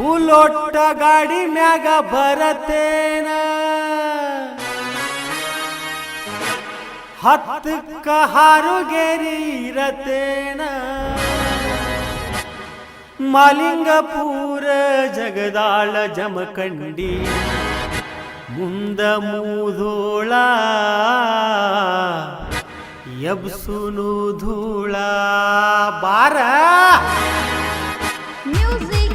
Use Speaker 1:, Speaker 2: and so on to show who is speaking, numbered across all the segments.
Speaker 1: ಹುಲೊಟ್ಟ ಗಾಡಿ ಮ್ಯಾಗ ಬರತೇನ? ಹತ್ತಕ್ಕ ಹಾರುಗೇರಿ ಇರತೇನ? ಮಾಲಿಂಗಪುರ ಜಗದಾಳ ಜಮಖಂಡಿ ಮುಂದ ಮೂಧೋಳ ಎಬ್ಸುನು ಧೂಳ. ಬಾರ!
Speaker 2: Music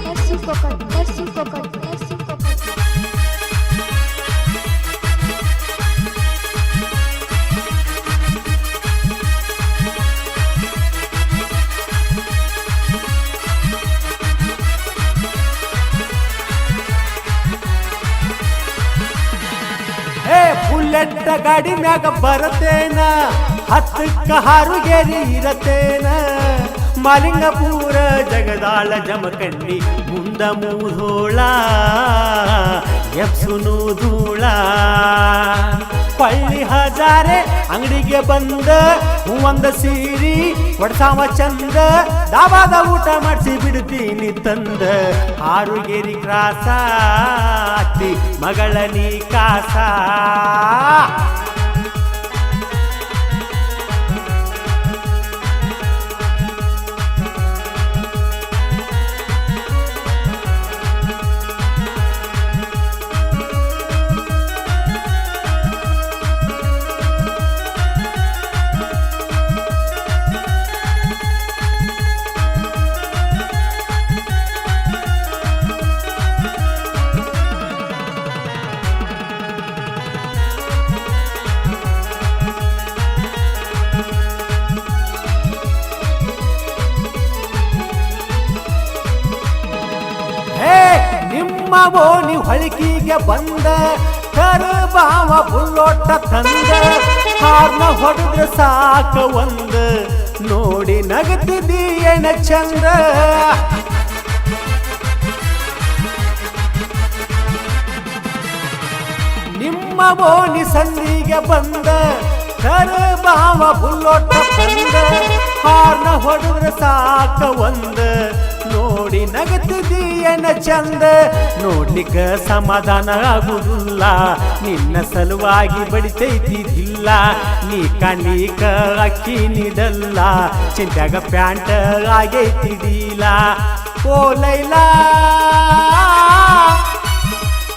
Speaker 1: ಬುಲೆಟ್ ಗಾಡಿ ಮ್ಯಾಗ ಬರತೇನ? ಹತ್ತಕ್ಕ ಹಾರುಗೇರಿ ಇರತೇನ? ಮಾಲಿಂಗಪುರ ಜಗದಾಳ ಜಮಕಣ್ಣಿ ಮುಂದ ಮೂಧೋಳ ಎಪ್ಸುನು ಧೂಳ ಪಳ್ಳಿ ಹಜಾರೆ ಅಂಗಡಿಗೆ ಬಂದ, ಹೂವಂದ ಸೀರಿ ಕೊಡ್ಸಾವ ಚಂದ ಡಾಬಾದ ಊಟ ಮಾಡಿಸಿ ಬಿಡ್ತೀನಿ ತಂದ. ಆರುಗೇರಿ ಕ್ರಾಸ ಮಗಳ ನೀ ಕಾಸ. ಓಣಿ ಹೊಳಿಕಿಗೆ ಬಂದ ಕರುಬಾವ ಬುಲ್ಲೊಟ್ಟ ತಂದ ಹಾರ್ನ ಹೊಡೆದ್ರೆ ಸಾಕ ಒಂದ ನೋಡಿ ನಗತಿದಿ ಎಣ ಚಂದ ನಿಮ್ಮ ಓಣಿ ಸಂದಿಗೆ ಬಂದ ಕರುಬಾವ ಬುಲ್ಲೊಟ್ಟ ತಂದ ಹಾರ್ನ ಹೊಡೆದ್ರೆ ಸಾಕ ಒಂದ ನೋಡಿ ನಗತಿದೀಯನ ಚಂದ, ನೋಡ್ಲಿಕ್ಕೆ ಸಮಾಧಾನ ಆಗುದಿಲ್ಲ. ನಿನ್ನ ಸಲುವಾಗಿ ಬಡಿತೈತಿದಿಲ್ಲ ನೀ ಕಣ್ಣೀಕ ಅಕ್ಕಿ ನೀಡಲ್ಲ. ಚಿಂತ್ಯಾಗ ಪ್ಯಾಂಟ್ ಆಗೈತಿದಿಲ್ಲ ಓ ಲೈಲಾ!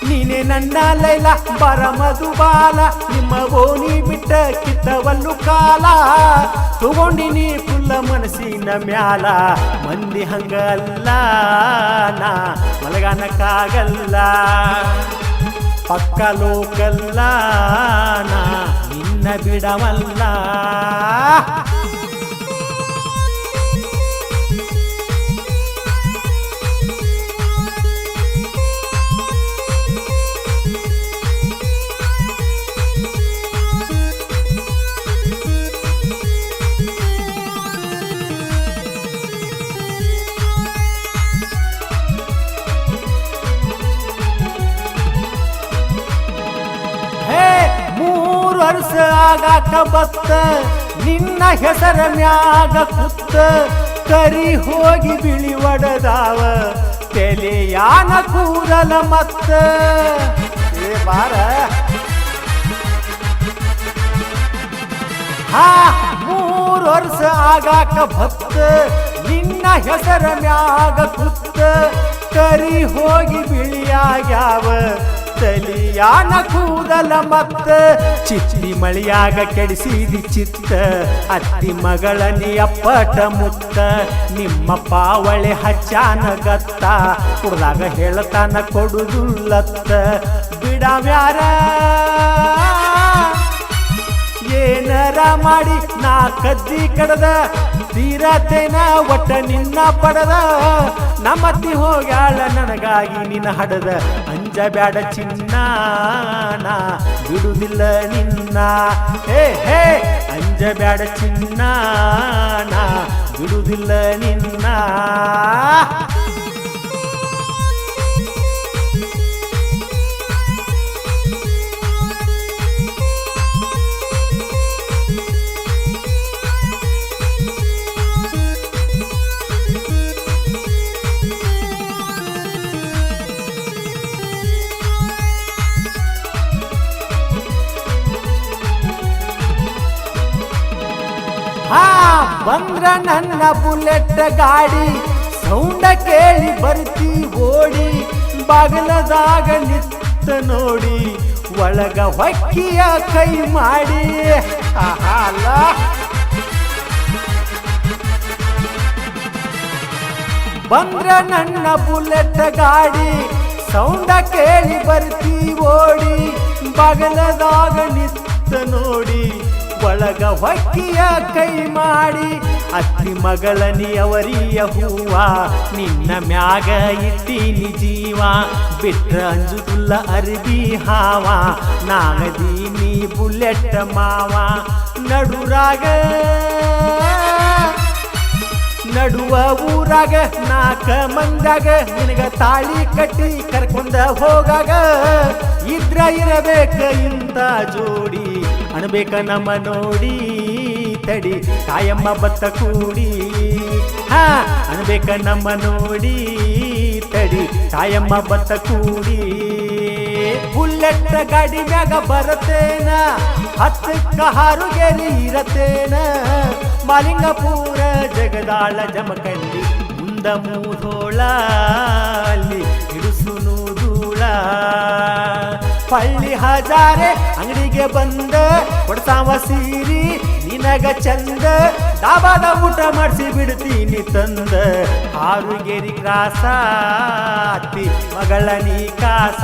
Speaker 1: ನೀನೆ ನನ್ನ ಲೈಲ ಬರ ಮಧುಬಾಲ ನಿಮ್ಮ ಓಣಿ ಬಿಟ್ಟ ಕಿತ್ತವಲ್ಲು ಕಾಲ ತಗೊಂಡಿನಿ ಫುಲ್ಲ ಮನಸ್ಸಿನ ಮ್ಯಾಲ. ಮಂದಿ ಹಂಗಲ್ಲ ನಾ, ಮಲಗಾನಕ್ಕಾಗಲ್ಲ. ಪಕ್ಕ ಲೋಕಲ್ಲ ನಾ, ನಿನ್ನ ಬಿಡವಲ್ಲ. ಆಗಾಕ ಬತ್ತ, ನಿನ್ನ ಹೆಸರ ಮ್ಯಾಗ ಕುತ್ತ, ಕರಿ ಹೋಗಿ ಬಿಳಿ ಒಡದಾವ, ತೆಲೆಯಾನ ಕೂದಲ ಮತ್ತ. ಏ ಬಾರ. ಹಾ, ಮೂರು ವರ್ಷ ಆಗಾಕ ಭಕ್ತ ನಿನ್ನ ಹೆಸರ ಮ್ಯಾಗ ಕುತ್ತ, ಕರಿ ಹೋಗಿ ಬಿಳಿಯಾಗ್ಯಾವ ತಲಿಯಾನ ಕೂದಲ ಮತ್ತ, ಚಿತ್ತಿ ಮಳಿಯಾಗ ಕೆಡಿಸಿದಿ ಚಿತ್ತ, ಅತ್ತಿ ಮಗಳ ನೀ ಅಪ್ಪಟ ಮುತ್ತ, ನಿಮ್ಮ ಪಾವಳೆ ಹಚ್ಚಾನ ಗತ್ತ, ಕುಡ್ದಾಗ ಹೇಳತಾನ ಕೊಡುದುಲ್ಲತ್ತ. ಬಿಡವ್ಯಾರ ಏನರ ಮಾಡಿ ನಾ ಕದ್ದಿ ಕಡದ ತೀರತೇನ ಒಟ್ಟ ನಿನ್ನ ಪಡದ. ನಮ್ಮತ್ತಿ ಹೋಗ್ಯಾಳ ನನಗಾಗಿ ನಿನ್ನ ಹಡದ. ಅಂಜ ಬ್ಯಾಡ ಚಿನ್ನ ನಾ ಬಿಡುದಿಲ್ಲ ನಿನ್ನ. ಹೇ ಹೇ ಅಂಜ ಬ್ಯಾಡ ಚಿನ್ನ ನಾ ಬಿಡುದಿಲ್ಲ ನಿನ್ನ. ಬಂದ್ರ ನನ್ನ ಬುಲೆಟ್ ಗಾಡಿ, ಸೌಂಡ ಕೇಳಿ ಬರ್ತಿ ಓಡಿ, ಬಾಗಲದಾಗ ನಿತ್ತ ನೋಡಿ, ಒಳಗ ಹೊಕ್ಕಿಯ ಕೈ ಮಾಡಿ. ಅಲ್ಲ. ಬಂದ್ರ ನನ್ನ ಬುಲೆಟ್ ಗಾಡಿ, ಸೌಂಡ ಕೇಳಿ ಬರ್ತಿ ಓಡಿ, ಬಗಲದಾಗ ನಿತ್ತ ನೋಡಿ ಒಳಗ ಹೊಕ್ಕಿಯ ಕೈ ಮಾಡಿ, ಅತ್ತಿ ಮಗಳ ನೀವರಿಯ ಹೂವ, ನಿನ್ನ ಮ್ಯಾಗ ಇಟ್ಟೀನಿ ಜೀವ, ಬಿಟ್ರ ಅಂಜುದುಲ್ಲ ಅರ್ಬಿ ಹಾವ ನಾಗದೀನಿ ಬುಲೆಟ್ ಮಾವ. ನಡುರಾಗ, ನಡುವ ಊರಾಗ ನಾಕ ಮಂದಾಗ ನಿನಗ ತಾಳಿ ಕಟ್ಟಿ ಕರ್ಕೊಂಡ ಹೋಗಾಗ, ಇದ್ರ ಇರಬೇಕ ಇಂತ ಜೋಡಿ. ಅನ್ಬೇಕ ನಮ್ಮ ನೋಡಿ, ತಡಿ, ತಾಯಮ್ಮ ಬತ್ತ ಕೂಡಿ. ಹಾ, ಅನ್ಬೇಕ ನಮ್ಮ ನೋಡಿ, ತಡಿ, ತಾಯಮ್ಮ ಬತ್ತ ಕೂಡಿ. ಬುಲ್ಲೆಟ್ಟ ಗಾಡಿ ಮ್ಯಾಗ ಬರತೇನ, ಹತ್ತಕ್ಕ ಹಾರುಗೆರಿ ಇರತೇನ. ಮಾಲಿಂಗಪುರ ಜಗದಾಳ ಜಮಕಂಡಿ ಮುಂದ ಮೂಧೋಳ ಪಳ್ಳಿ ಹಜಾರೆ ಅಂಗಡಿಗೆ ಬಂದ ಕೊಡ್ತಾವ ಸೀರಿ, ನಿನಗ ಚಂದ ಡಾಬಾದ ಊಟ ಮಾಡಿಸಿ ಬಿಡ್ತೀನಿ ತಂದ. ಆರುಗೆರಿ ಕ್ರಾಸ, ಅತ್ತಿ ಮಗಳ ನೀ ಕಾಸ.